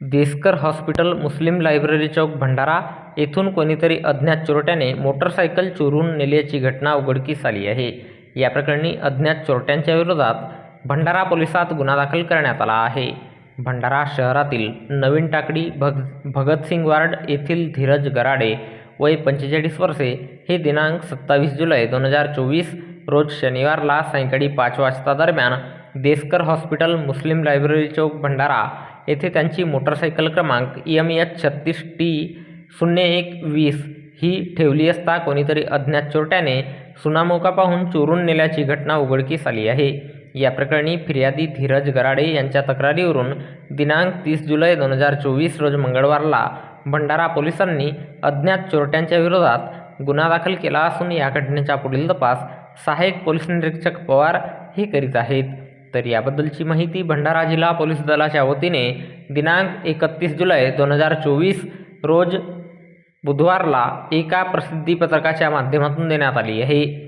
देसकर hospital Muslim library चौक भंडारा येथून कोणीतरी अज्ञात चोरट्याने मोटरसायकल चोरून नेल्याची घटना उघडकीस आली आहे. या प्रकरणी अज्ञात चोरट्यांच्या विरोधात भंडारा पोलिसात गुन्हा दाखल करण्यात आला आहे. भंडारा शहरातील नवीन टाकडी भग भगतसिंग वार्ड येथील धीरज गराडे वय पंचेचाळीस वर्षे हे दिनांक सत्तावीस जुलै दोन हजार चोवीस रोज शनिवारला सायंकाळी पाच वाजता दरम्यान देसकर हॉस्पिटल मुस्लिम लायब्ररी चौक भंडारा येथे त्यांची मोटरसायकल क्रमांक एम एच छत्तीस टी शून्य एक वीस ही ठेवली असता कोणीतरी अज्ञात चोरट्याने सुनामोका पाहून चोरून नेल्याची घटना उघडकीस आली आहे. या प्रकरणी फिर्यादी धीरज गराडे यांच्या तक्रारीवरून दिनांक तीस जुलै दोन हजार चोवीस रोज मंगळवारला भंडारा पोलिसांनी अज्ञात चोरट्यांच्या विरोधात गुन्हा दाखल केला असून या घटनेचा पुढील तपास सहाय्यक पोलीस निरीक्षक पवार हे करीत आहेत. तर याबद्दलची माहिती भंडारा जिल्हा पोलीस दलाच्या वतीने दिनांक एकतीस जुलै दोन हजार चोवीस रोज बुधवारला एका प्रसिद्धीपत्रकाच्या माध्यमातून देण्यात आली आहे.